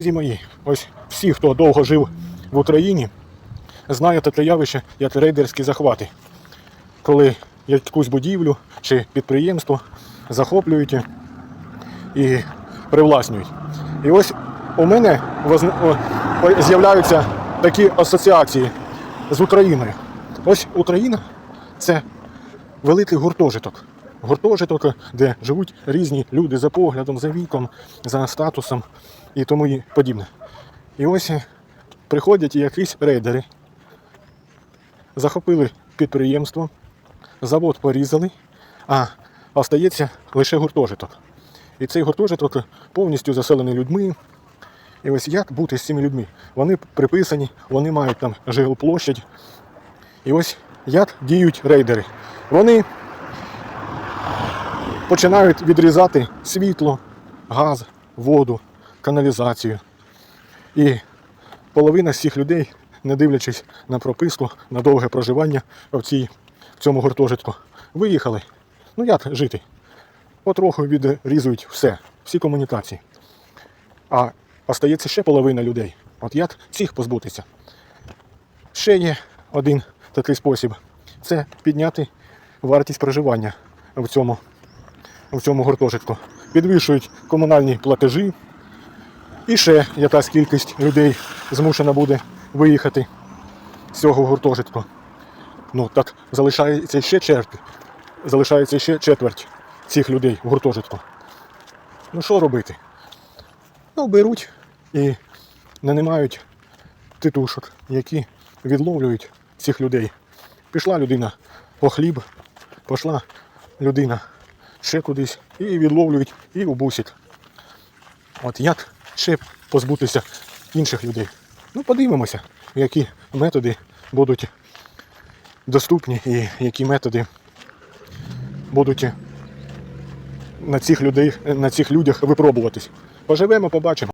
Друзі мої, ось всі, хто довго жив в Україні, знають таке явище, як рейдерські захвати. Коли якусь будівлю чи підприємство захоплюють і привласнюють. І ось у мене з'являються такі асоціації з Україною. Ось Україна це великий гуртожиток. Гуртожиток, де живуть різні люди за поглядом, за віком, за статусом і тому і подібне. І ось приходять якісь рейдери, захопили підприємство, завод порізали, а остається лише гуртожиток. І цей гуртожиток повністю заселений людьми. І ось як бути з цими людьми? Вони приписані, вони мають там жилплощадь. І ось як діють рейдери. Вони починають відрізати світло, газ, воду, каналізацію. І половина цих людей, не дивлячись на прописку, на довге проживання в, цій, в цьому гуртожитку, виїхали. Ну як жити? Потроху відрізують все, всі комунікації. А остається ще половина людей. От як цих позбутися? Ще є один такий спосіб це підняти вартість проживання в цьому, в цьому гуртожитку. Підвищують комунальні платежі, і ще якась кількість людей змушена буде виїхати з цього гуртожитку. Ну так залишається ще черть, залишається ще четверть цих людей в гуртожитку. Ну що робити? Ну, беруть і нанимають титушок, які відловлюють цих людей. Пішла людина по хліб, пішла людина ще кудись і відловлюють і у бусик. От як ще позбутися інших людей? Ну, подивимося, які методи будуть доступні і які методи будуть на цих людей, на цих людях випробуватись. Поживемо, побачимо.